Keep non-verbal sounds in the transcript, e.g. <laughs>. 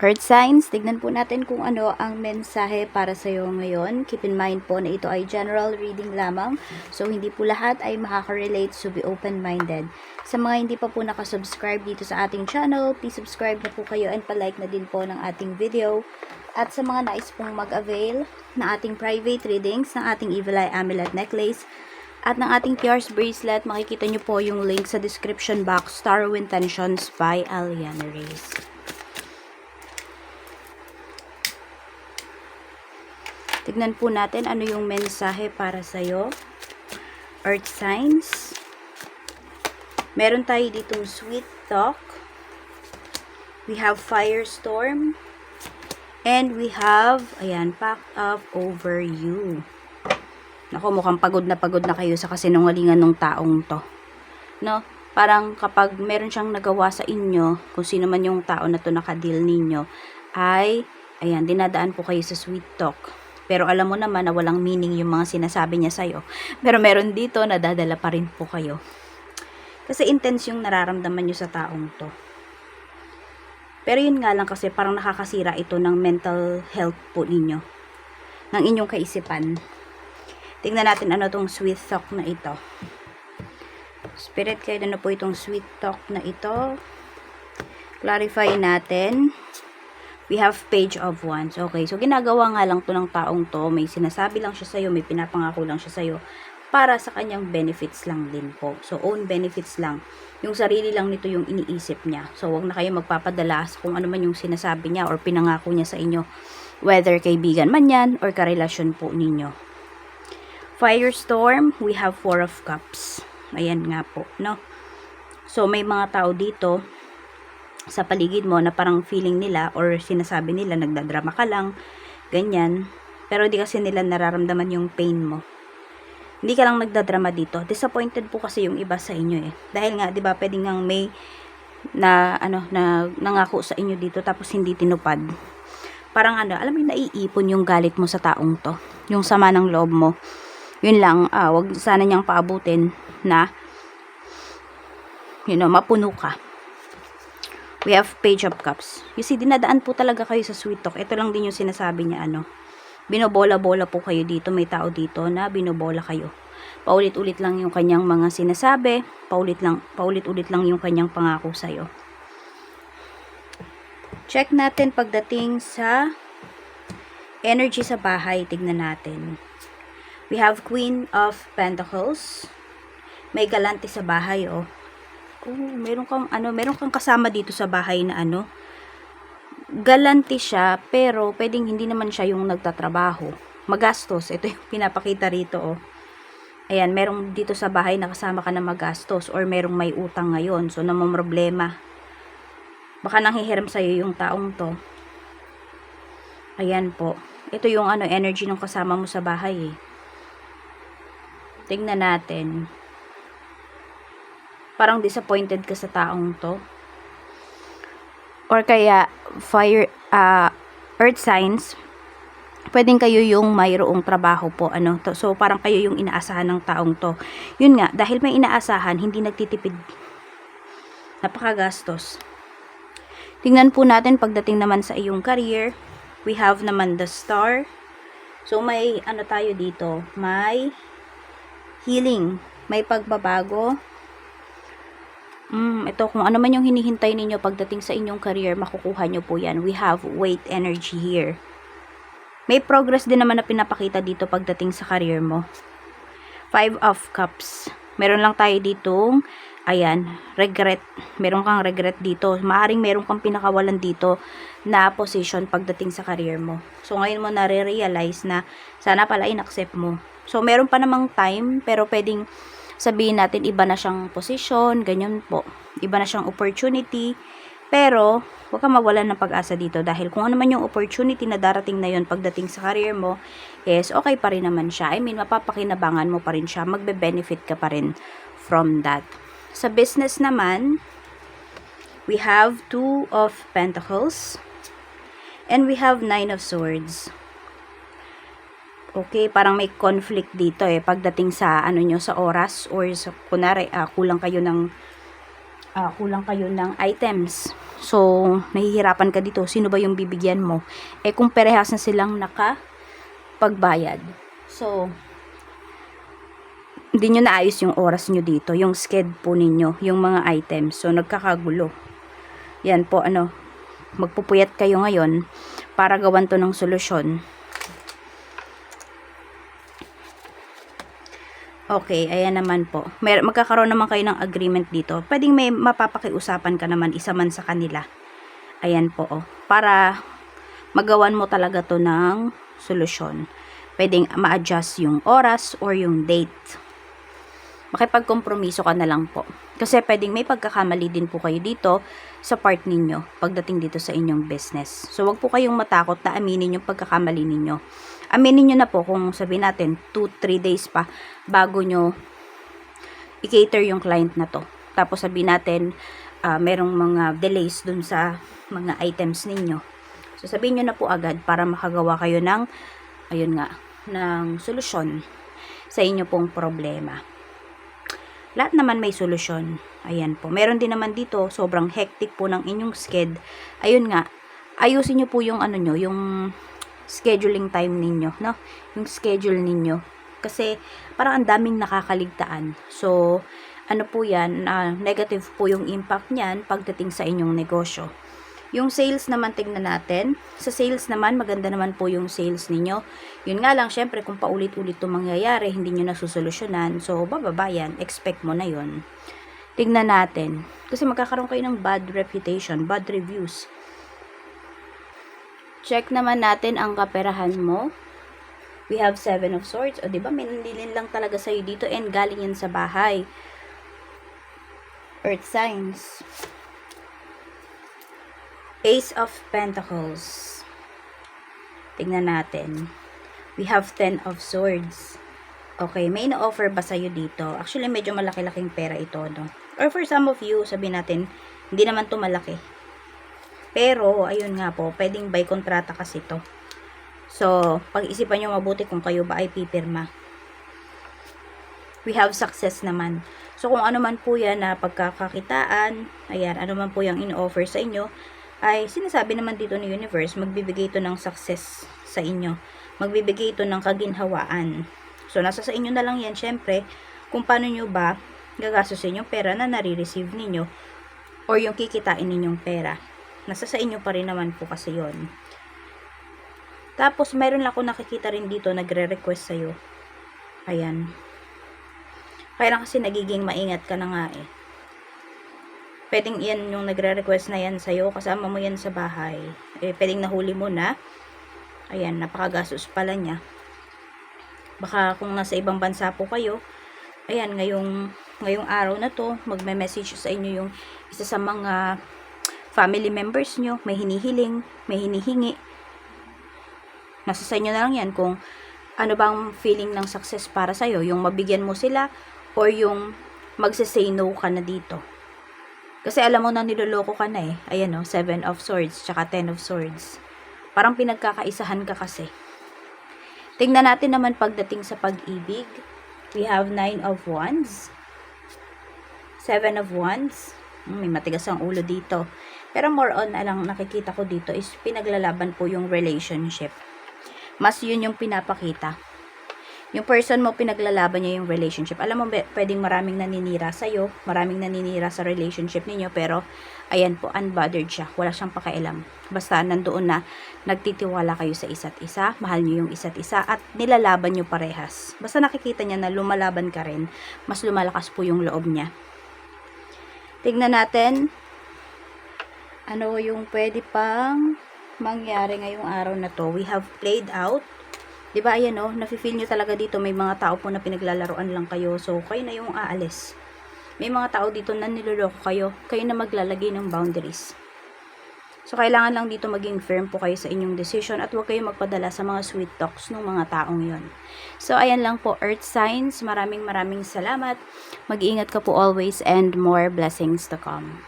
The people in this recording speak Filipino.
Earth signs, tignan po natin kung ano ang mensahe para sa iyo ngayon. Keep in mind po na ito ay general reading lamang. So, hindi po lahat ay makaka-relate. So, be open-minded. Sa mga hindi pa po nakasubscribe dito sa ating channel, please subscribe na po kayo and palike na din po ng ating video. At sa mga nais pong mag-avail na ating private readings ng ating Evil Eye Amulet Necklace, at ng ating Pierce Bracelet, makikita nyo po yung link sa description box, Star of Intentions by Aliana Reyes. Tignan po natin ano yung mensahe para sa'yo. Earth signs. Meron tayo ditong sweet talk. We have firestorm. And we have, ayan, pack up over you. Naku, mukhang pagod na pagod na kayo sa kasinungalingan ng taong to. No? Parang kapag meron siyang nagawa sa inyo, kung sino man yung tao na to nakadil ninyo, ay, ayan, dinadaan po kayo sa sweet talk. Pero alam mo naman na walang meaning yung mga sinasabi niya sa'yo. Pero meron dito, nadadala pa rin po kayo. Kasi intense yung nararamdaman nyo sa taong to. Pero yun nga lang kasi parang nakakasira ito ng mental health po ninyo. Ng inyong kaisipan. Tingnan natin ano tong sweet talk na ito. Spirit guide, ano po itong sweet talk na ito? Clarify natin. We have page of wands. Okay, so ginagawa nga lang to ng taong to. May sinasabi lang siya sa'yo, may pinapangako lang siya sa'yo para sa kanyang benefits lang din po. So, own benefits lang. Yung sarili lang nito yung iniisip niya. So, wag na kayo magpapadala sa kung ano man yung sinasabi niya or pinangako niya sa inyo. Whether kaibigan man yan or karelasyon po ninyo. Firestorm, we have Four of Cups. Ayan nga po, no? So, may mga tao dito sa paligid mo na parang feeling nila or sinasabi nila nagdadrama ka lang, ganyan. Pero di kasi nila nararamdaman yung pain mo. Hindi ka lang nagdadrama dito. Disappointed po kasi yung iba sa inyo eh. Dahil nga, di ba, pwedeng nga may na ano na nangako sa inyo dito tapos hindi tinupad. Parang ano, alam mo naiipon yung galit mo sa taong to. Yung sama ng loob mo. Yun lang, ah, wag sana niyang paabutin na you know, mapuno ka. We have page of cups. You see, dinadaan po talaga kayo sa sweet talk. Ito lang din yung sinasabi niya, ano. Binobola-bola po kayo dito. May tao dito na binobola kayo. Paulit-ulit lang yung kanyang mga sinasabi. Paulit lang, paulit-ulit lang yung kanyang pangako sa'yo. Check natin pagdating sa energy sa bahay. Tignan natin. We have Queen of Pentacles. May galante sa bahay, oh. Oh, meron kang ano, meron kang kasama dito sa bahay na ano. Galante siya, pero pwedeng hindi naman siya yung nagtatrabaho. Magastos. Ito yung <laughs> pinapakita rito, oh. Ayan, merong dito sa bahay na kasama ka na magastos or merong may utang ngayon. So, namang problema. Baka nanghihiram sa'yo yung taong to. Ayan po. Ito yung ano, energy ng kasama mo sa bahay, eh. Tingnan natin parang disappointed ka sa taong to. Or kaya, fire, uh, earth signs, pwedeng kayo yung mayroong trabaho po, ano, so parang kayo yung inaasahan ng taong to. Yun nga, dahil may inaasahan, hindi nagtitipid. Napakagastos. Tingnan po natin pagdating naman sa iyong career, we have naman the star. So may ano tayo dito, may healing, may pagbabago, Mm, ito, kung ano man yung hinihintay ninyo pagdating sa inyong career, makukuha nyo po yan. We have weight energy here. May progress din naman na pinapakita dito pagdating sa career mo. Five of Cups. Meron lang tayo ditong, ayan, regret. Meron kang regret dito. Maaring meron kang pinakawalan dito na position pagdating sa career mo. So, ngayon mo nare-realize na sana pala in-accept mo. So, meron pa namang time, pero pwedeng sabihin natin iba na siyang position, ganyan po. Iba na siyang opportunity. Pero, huwag kang mawalan ng pag-asa dito dahil kung ano man yung opportunity na darating na yon pagdating sa career mo, is okay pa rin naman siya. I mean, mapapakinabangan mo pa rin siya. Magbe-benefit ka pa rin from that. Sa business naman, we have two of pentacles and we have nine of swords. Okay, parang may conflict dito eh pagdating sa ano nyo sa oras or sa kunare uh, kulang kayo ng ah, kulang kayo ng items. So, nahihirapan ka dito. Sino ba yung bibigyan mo? Eh, kung parehas na silang nakapagbayad. So, hindi nyo naayos yung oras nyo dito. Yung sked po ninyo. Yung mga items. So, nagkakagulo. Yan po, ano. Magpupuyat kayo ngayon para gawan to ng solusyon. Okay, ayan naman po. Mer magkakaroon naman kayo ng agreement dito. Pwedeng may mapapakiusapan ka naman isa man sa kanila. Ayan po, oh. Para magawan mo talaga to ng solusyon. Pwedeng ma-adjust yung oras or yung date. Makipagkompromiso ka na lang po. Kasi pwedeng may pagkakamali din po kayo dito sa part ninyo pagdating dito sa inyong business. So, wag po kayong matakot na aminin yung pagkakamali ninyo aminin nyo na po kung sabihin natin 2-3 days pa bago nyo i-cater yung client na to. Tapos sabihin natin uh, merong mga delays dun sa mga items ninyo. So sabihin nyo na po agad para makagawa kayo ng ayun nga, ng solusyon sa inyo pong problema. Lahat naman may solusyon. Ayan po. Meron din naman dito, sobrang hectic po ng inyong sked. Ayun nga, ayusin nyo po yung ano nyo, yung scheduling time ninyo, no? Yung schedule ninyo. Kasi parang ang daming nakakaligtaan. So, ano po yan, uh, negative po yung impact niyan pagdating sa inyong negosyo. Yung sales naman tignan natin. Sa sales naman, maganda naman po yung sales ninyo. Yun nga lang, syempre, kung paulit-ulit ito mangyayari, hindi nyo nasusolusyonan. So, bababa yan. Expect mo na yon Tignan natin. Kasi magkakaroon kayo ng bad reputation, bad reviews. Check naman natin ang kaperahan mo. We have seven of swords. O, di ba? May nandilin lang talaga sa'yo dito and galing yan sa bahay. Earth signs. Ace of Pentacles. Tingnan natin. We have ten of swords. Okay, may na-offer ba sa'yo dito? Actually, medyo malaki-laking pera ito, no? Or for some of you, sabi natin, hindi naman to malaki pero, ayun nga po, pwedeng by kontrata kasi to. So, pag-isipan nyo mabuti kung kayo ba ay pipirma. We have success naman. So, kung ano man po yan na pagkakakitaan, ayan, ano man po yung in-offer sa inyo, ay sinasabi naman dito ni universe, magbibigay ito ng success sa inyo. Magbibigay ito ng kaginhawaan. So, nasa sa inyo na lang yan, syempre, kung paano nyo ba gagastusin yung pera na nare-receive ninyo or yung kikitain ninyong pera. Nasa sa inyo pa rin naman po kasi yon. Tapos, meron lang ako nakikita rin dito, nagre-request sa'yo. Ayan. Kaya lang kasi nagiging maingat ka na nga eh. Pwedeng yan yung nagre-request na yan sa'yo, kasama mo yan sa bahay. Eh, pwedeng nahuli mo na. Ayan, napakagastos pala niya. Baka kung nasa ibang bansa po kayo, ayan, ngayong, ngayong araw na to, magme-message sa inyo yung isa sa mga family members nyo, may hinihiling, may hinihingi. Nasa sa inyo na lang yan kung ano bang feeling ng success para sa'yo. Yung mabigyan mo sila or yung magsasay no ka na dito. Kasi alam mo na niloloko ka na eh. Ayan o, oh, 7 of swords, tsaka 10 of swords. Parang pinagkakaisahan ka kasi. Tingnan natin naman pagdating sa pag-ibig. We have 9 of wands. 7 of wands. Hmm, may matigas ang ulo dito. Pero more on, alang nakikita ko dito is pinaglalaban po yung relationship. Mas yun yung pinapakita. Yung person mo, pinaglalaban niya yung relationship. Alam mo, pwedeng maraming naninira sa'yo, maraming naninira sa relationship ninyo, pero, ayan po, unbothered siya. Wala siyang pakialam. Basta, nandoon na, nagtitiwala kayo sa isa't isa, mahal niyo yung isa't isa, at nilalaban niyo parehas. Basta nakikita niya na lumalaban ka rin, mas lumalakas po yung loob niya. Tignan natin, ano yung pwede pang mangyari ngayong araw na to. We have played out. Diba, ayan o, oh, nafe-feel nyo talaga dito, may mga tao po na pinaglalaroan lang kayo. So, kayo na yung aalis. May mga tao dito na niloloko kayo. Kayo na maglalagay ng boundaries. So, kailangan lang dito maging firm po kayo sa inyong decision at huwag kayo magpadala sa mga sweet talks ng mga taong yon. So, ayan lang po, Earth Signs. Maraming maraming salamat. Mag-iingat ka po always and more blessings to come.